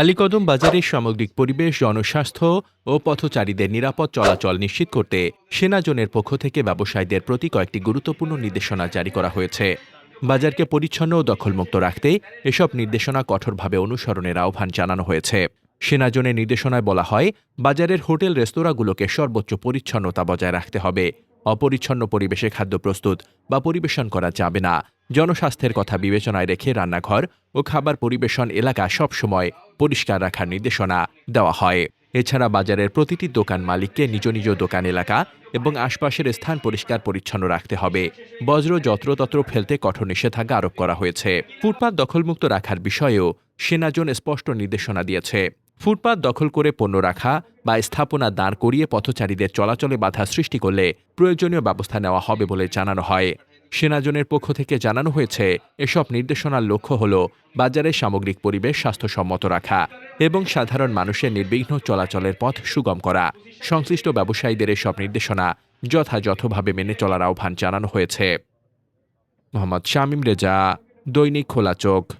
আলীকদম বাজারের সামগ্রিক পরিবেশ, জনস্বাস্থ্য ও পথচারীদের নিরাপদ চলাচল নিশ্চিত করতে সেনাজনের পক্ষ থেকে ব্যবসায়ীদের প্রতি কয়েকটি গুরুত্বপূর্ণ নির্দেশনা জারি করা হয়েছে। বাজারকে পরিচ্ছন্ন ও দখলমুক্ত রাখতে এসব নির্দেশনা কঠোরভাবে অনুসরণের আহ্বান জানানো হয়েছে। সেনাজনের নির্দেশনায় বলা হয়, বাজারের হোটেল, রেস্তোরাঁগুলোকে সর্বোচ্চ পরিচ্ছন্নতা বজায় রাখতে হবে। অপরিচ্ছন্ন পরিবেশে খাদ্য প্রস্তুত বা পরিবেশন করা যাবে না। জনস্বাস্থ্যের কথা বিবেচনায় রেখে রান্নাঘর ও খাবার পরিবেশন এলাকা সবসময় পরিষ্কার রাখার নির্দেশনা দেওয়া হয়। এছাড়া বাজারের প্রতিটি দোকান মালিককে নিজ নিজ দোকান এলাকা এবং আশপাশের স্থান পরিষ্কার পরিচ্ছন্ন রাখতে হবে। বজ্র, যত্রতত্র ফেলতে কঠোর নিষেধাজ্ঞা আরোপ করা হয়েছে। ফুটপাত দখলমুক্ত রাখার বিষয়েও সেনাজন স্পষ্ট নির্দেশনা দিয়েছে। ফুটপাত দখল করে পণ্য রাখা বা স্থাপনা দাঁড় করিয়ে পথচারীদের চলাচলে বাধা সৃষ্টি করলে প্রয়োজনীয় ব্যবস্থা নেওয়া হবে বলে জানানো হয়। সেনাজনের পক্ষ থেকে জানানো হয়েছে, এসব নির্দেশনার লক্ষ্য হল বাজারের সামগ্রিক পরিবেশ স্বাস্থ্যসম্মত রাখা এবং সাধারণ মানুষের নির্বিঘ্ন চলাচলের পথ সুগম করা। সংশ্লিষ্ট ব্যবসায়ীদের এসব নির্দেশনা যথাযথভাবে মেনে চলার আহ্বান জানানো হয়েছে। মোহাম্মদ শামীম রেজা, দৈনিক খোলা চোখ।